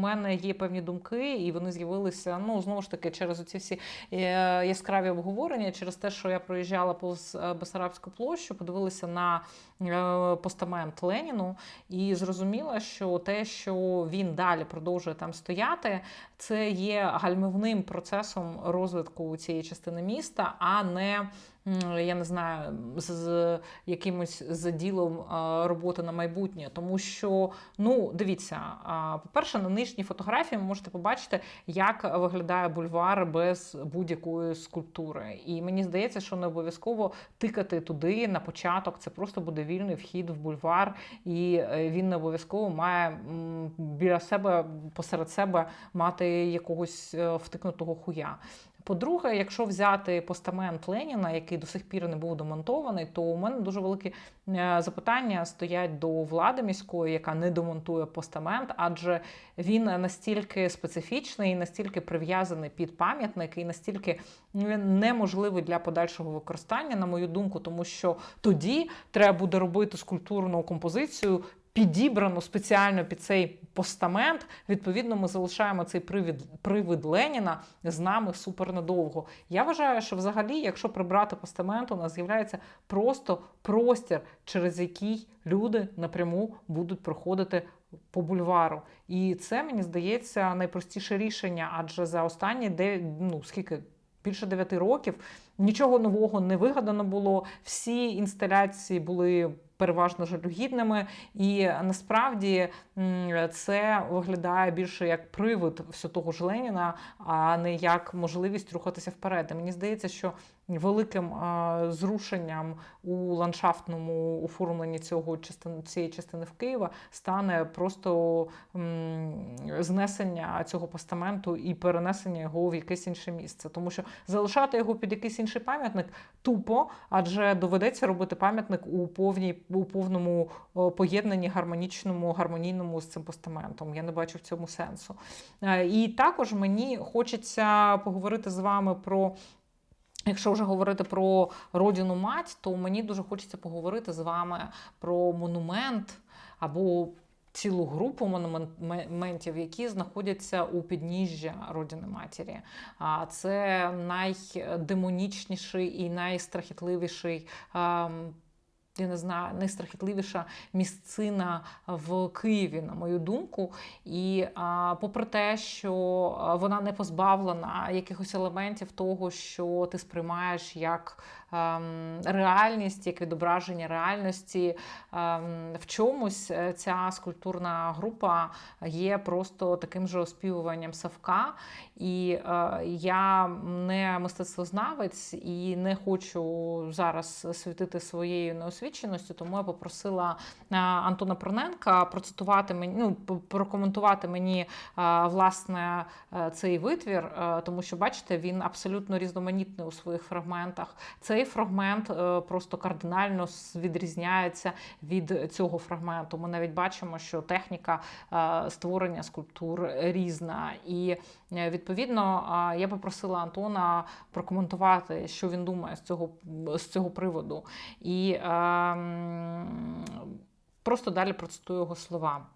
мене є певні думки, і вони з'явилися ну знову ж таки через оці всі е, яскраві обговорення, через те, що я проїжджала повз е, Басарабську площу, подивилася на е, постамент Леніну і зрозуміла, що те, що він далі продовжує там стояти, це є гальмівним процесом розвитку цієї частини міста, а не я не знаю, з, якимось заділом роботи на майбутнє. Тому що, ну, дивіться, а, по-перше, на нижній фотографії ви можете побачити, як виглядає бульвар без будь-якої скульптури. І мені здається, що не обов'язково тикати туди на початок. Це просто буде вільний вхід в бульвар, і е, він не обов'язково має біля себе посеред себе мати якогось е, втикнутого хуя. По-друге, якщо взяти постамент Леніна, який до сих пір не був демонтований, то у мене дуже великі е, запитання стоять до влади міської, яка не демонтує постамент, адже він настільки специфічний, настільки прив'язаний під пам'ятник і настільки неможливий для подальшого використання, на мою думку, тому що тоді треба буде робити скульптурну композицію. Підібрану спеціально під цей постамент. Відповідно, ми залишаємо цей привід, привид Леніна з нами супер надовго. Я вважаю, що взагалі, якщо прибрати постамент, у нас з'являється просто простір, через який люди напряму будуть проходити по бульвару. І це мені здається найпростіше рішення, адже за останні де ну скільки. Більше 9 років нічого нового не вигадано було. Всі інсталяції були переважно жалюгідними, і насправді це виглядає більше як привид всього того ж Леніна, а не як можливість рухатися вперед. І мені здається, що великим зрушенням у ландшафтному оформленні цього частини цієї частини в Києва стане просто знесення цього постаменту і перенесення його в якесь інше місце, тому що залишати його під якийсь інший пам'ятник тупо, адже доведеться робити пам'ятник у повній у повному поєднанні гармонічному, гармонійному з цим постаментом. Я не бачу в цьому сенсу. Е, І також мені хочеться поговорити з вами про. Якщо вже говорити про родину мать, то мені дуже хочеться поговорити з вами про монумент або цілу групу монументів, які знаходяться у підніжжя родини матері. А це найдемонічніший і найстрахітливіший. Я не знаю, найстрахітливіша місцина в Києві, на мою думку. І а, попри те, що вона не позбавлена якихось елементів того, що ти сприймаєш як ем, реальність, як відображення реальності, ем, в чомусь е, ця скульптурна група є просто таким же оспівуванням Савка. І е, я не мистецтвознавець і не хочу зараз світити своєю неосвіченістю, тому я попросила е, Антона Проненка процитувати мені, ну, прокоментувати мені е, власне е, цей витвір, тому що бачите, він абсолютно різноманітний у своїх фрагментах. Цей фрагмент просто кардинально відрізняється від цього фрагменту. Ми навіть бачимо, що техніка створення скульптур різна. І відповідно я попросила Антона прокоментувати, що він думає з цього, з цього приводу. І просто далі процитую його слова.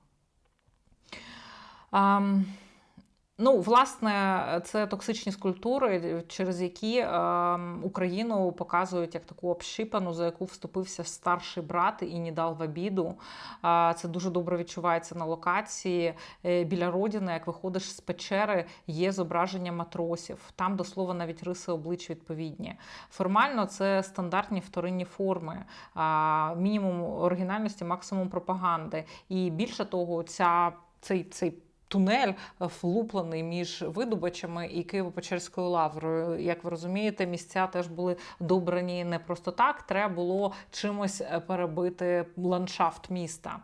Ну, власне, це токсичні скульптури, через які е, Україну показують як таку общипану, за яку вступився старший брат і не дав в обіду. Е, це дуже добре відчувається на локації. Е, біля родини, як виходиш з печери, є зображення матросів. Там до слова навіть риси облич відповідні. Формально це стандартні вторинні форми, е, мінімум оригінальності, максимум пропаганди. І більше того, ця цей цей тунель е, влуплений між видобичами і Києво-Печерською лаврою. Як ви розумієте, місця теж були добрані не просто так. Треба було чимось е, перебити ландшафт міста.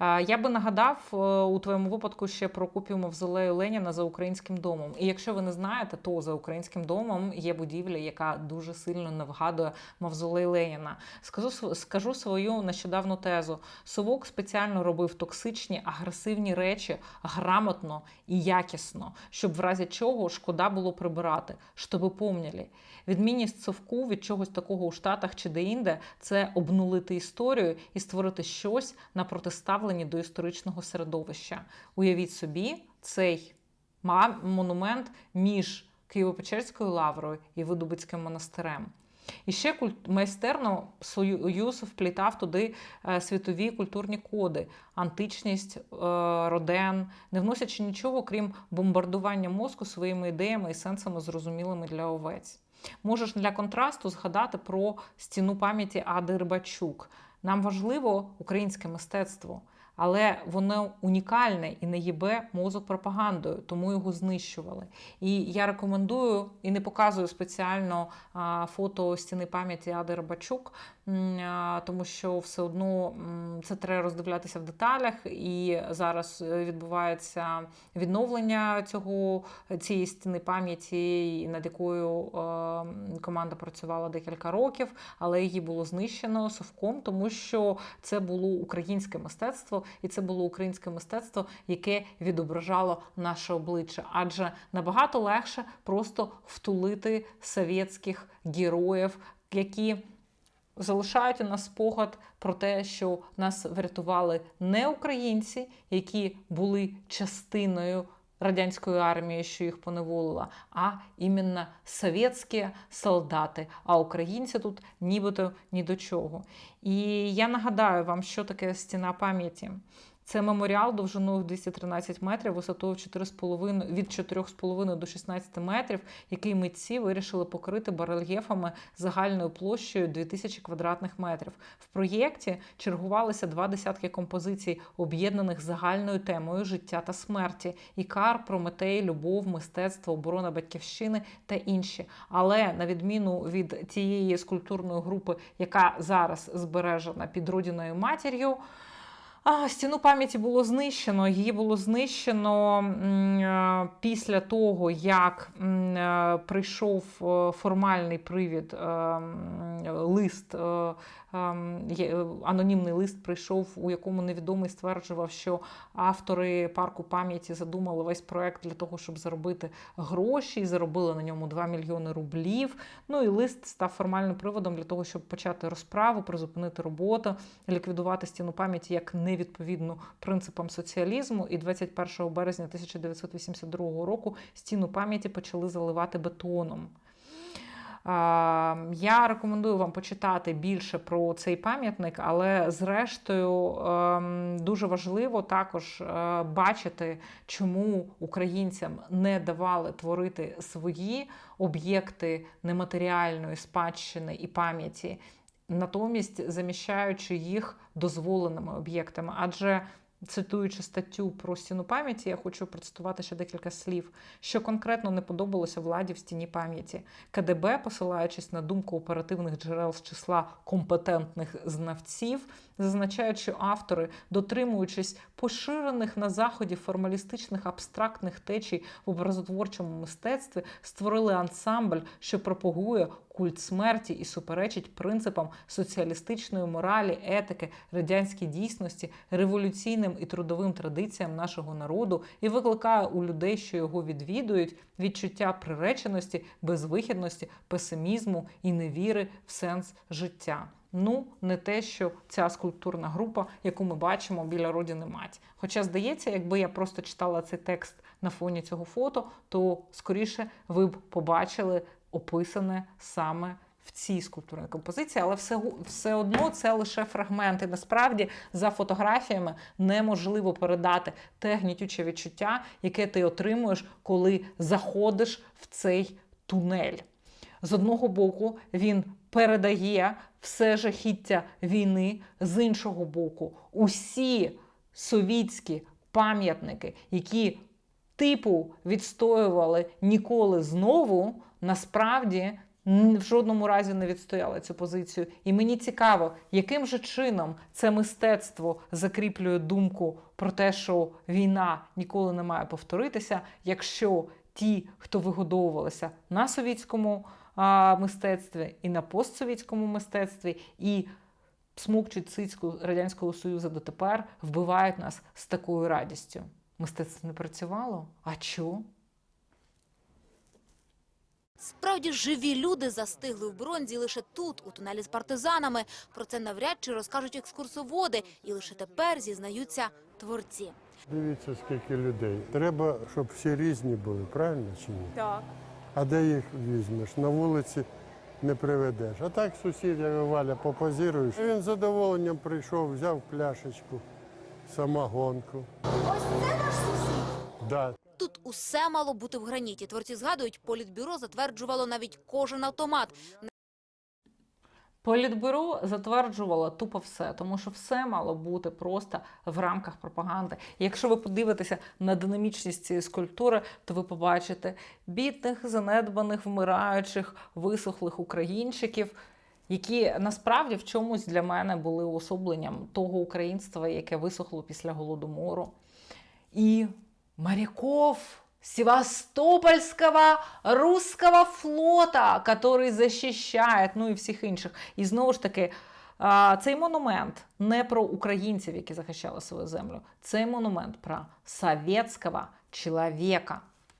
Е, Я би нагадав е, у твоєму випадку ще про копію мавзолею Леніна за українським домом. І якщо ви не знаєте, то за українським домом є будівля, яка дуже сильно не вгадує мавзолей Леніна. Скажу скажу свою нещодавну тезу. Совок спеціально робив токсичні, агресивні речі, гра грамотно і якісно, щоб в разі чого шкода було прибирати, щоб ви. Відмінність совку від чогось такого у Штатах чи де-інде це обнулити історію і створити щось на протиставленні до історичного середовища. Уявіть собі, цей монумент між Києво-Печерською лаврою і Видубицьким монастирем. І ще культ... майстерно Союз вплітав туди е, світові культурні коди, античність, е, роден, не вносячи нічого, крім бомбардування мозку своїми ідеями і сенсами, зрозумілими для овець. Можеш для контрасту згадати про стіну пам'яті Ади Рибачук. Нам важливо українське мистецтво але воно унікальне і не їбе мозок пропагандою, тому його знищували. І я рекомендую і не показую спеціально фото стіни пам'яті Ади Рабачук, тому що все одно це треба роздивлятися в деталях, і зараз відбувається відновлення цього цієї стіни пам'яті, над якою команда працювала декілька років, але її було знищено совком, тому що це було українське мистецтво і це було українське мистецтво, яке відображало наше обличчя. Адже набагато легше просто втулити совєтських героїв, які залишають у нас спогад про те, що нас врятували не українці, які були частиною. Радянської армії, що їх поневолила, а іменно совєтські солдати. А українці тут нібито ні до чого. І я нагадаю вам, що таке стіна пам'яті. Це меморіал довжиною 213 метрів, висотою 4,5, від 4,5 до 16 метрів, який митці вирішили покрити барельєфами загальною площею 2000 квадратних метрів. В проєкті чергувалися два десятки композицій, об'єднаних загальною темою життя та смерті: Ікар, Прометей, любов, мистецтво, оборона батьківщини та інші. Але на відміну від тієї скульптурної групи, яка зараз збережена під родиною матір'ю. А, Стіну пам'яті було знищено. Її було знищено е, після того, як е, прийшов е, формальний привід лист анонімний лист прийшов, у якому невідомий стверджував, що автори парку пам'яті задумали весь проект для того, щоб заробити гроші, і заробили на ньому 2 мільйони рублів. Ну і лист став формальним приводом для того, щоб почати розправу, призупинити роботу, ліквідувати стіну пам'яті як невідповідну принципам соціалізму. І 21 березня 1982 року стіну пам'яті почали заливати бетоном. Я рекомендую вам почитати більше про цей пам'ятник, але зрештою ем, дуже важливо також е, бачити, чому українцям не давали творити свої об'єкти нематеріальної спадщини і пам'яті, натомість заміщаючи їх дозволеними об'єктами. Адже Цитуючи статтю про стіну пам'яті, я хочу процитувати ще декілька слів, що конкретно не подобалося владі в стіні пам'яті. КДБ, посилаючись на думку оперативних джерел з числа компетентних знавців, зазначають, що автори, дотримуючись поширених на заході формалістичних абстрактних течій в образотворчому мистецтві, створили ансамбль, що пропагує культ смерті і суперечить принципам соціалістичної моралі, етики, радянській дійсності, революційним і трудовим традиціям нашого народу і викликає у людей, що його відвідують, відчуття приреченості, безвихідності, песимізму і невіри в сенс життя. Ну, не те, що ця скульптурна група, яку ми бачимо біля родини мать. Хоча, здається, якби я просто читала цей текст на фоні цього фото, то скоріше ви б побачили описане саме в цій скульптурній композиції, але все все одно це лише фрагменти. Насправді, за фотографіями неможливо передати те гнітюче відчуття, яке ти отримуєш, коли заходиш в цей тунель. З одного боку, він передає все жахіття війни, з іншого боку, усі совітські пам'ятники, які типу відстоювали ніколи знову, насправді в жодному разі не відстояли цю позицію. І мені цікаво, яким же чином це мистецтво закріплює думку про те, що війна ніколи не має повторитися, якщо ті, хто вигодовувалися на совітському а, мистецтві і на постсовітському мистецтві, і смокчуть цицьку радянського союзу дотепер, вбивають нас з такою радістю. Мистецтво не працювало. А чого? Справді живі люди застигли в бронзі лише тут, у тунелі з партизанами. Про це навряд чи розкажуть екскурсоводи, і лише тепер зізнаються творці. Дивіться, скільки людей. Треба, щоб всі різні були, правильно чи ні? Так. А де їх візьмеш? На вулиці не приведеш. А так сусід, як Валя, попозируєш. Він з задоволенням прийшов, взяв пляшечку, самогонку. Ось це? Да. Тут усе мало бути в граніті. Творці згадують, політбюро затверджувало навіть кожен автомат. Політбюро затверджувало тупо все, тому що все мало бути просто в рамках пропаганди. І Якщо ви подивитеся на динамічність цієї скульптури, то ви побачите бідних, занедбаних, вмираючих, висохлих українчиків, які насправді в чомусь для мене були уособленням того українства, яке висохло після голодомору. І моряков Севастопольского русского флота, который защищает, ну і всіх інших. І знову ж таки, цей монумент не про українців, які захищали свою землю. Цей монумент про совєтського чоловіка,